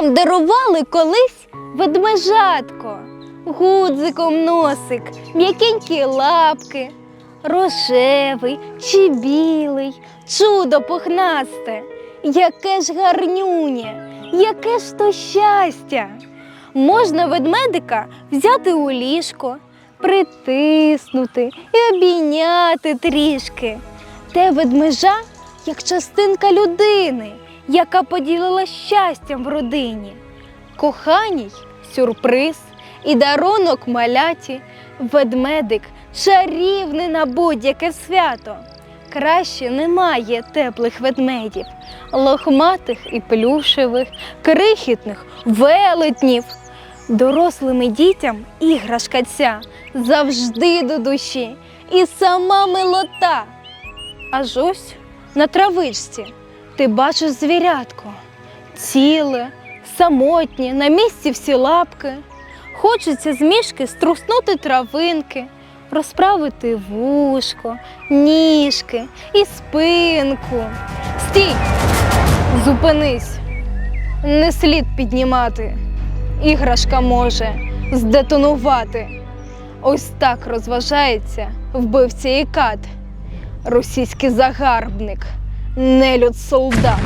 Нам дарували колись ведмежатко, гудзиком носик, м'якенькі лапки, рожевий чи білий, чудо пухнасте, яке ж гарнюнє, яке ж то щастя. Можна ведмедика взяти у ліжко, притиснути і обійняти трішки. Те ведмежа як частинка людини, яка поділила щастям в родині. Коханій сюрприз і дарунок маляті, ведмедик чарівний на будь-яке свято. Краще немає теплих ведмедів, лохматих і плюшевих, крихітних велетнів. Дорослими дітям іграшка ця завжди до душі і сама милота. Аж ось на травичці ти бачиш звірятко, ціле, самотнє, на місці всі лапки. Хочеться з мішки струснути травинки, розправити вушко, ніжки і спинку. Стій! Зупинись! Не слід піднімати. Іграшка може здетонувати. Ось так розважається вбивця і кат, російський загарбник, нелюд солдат.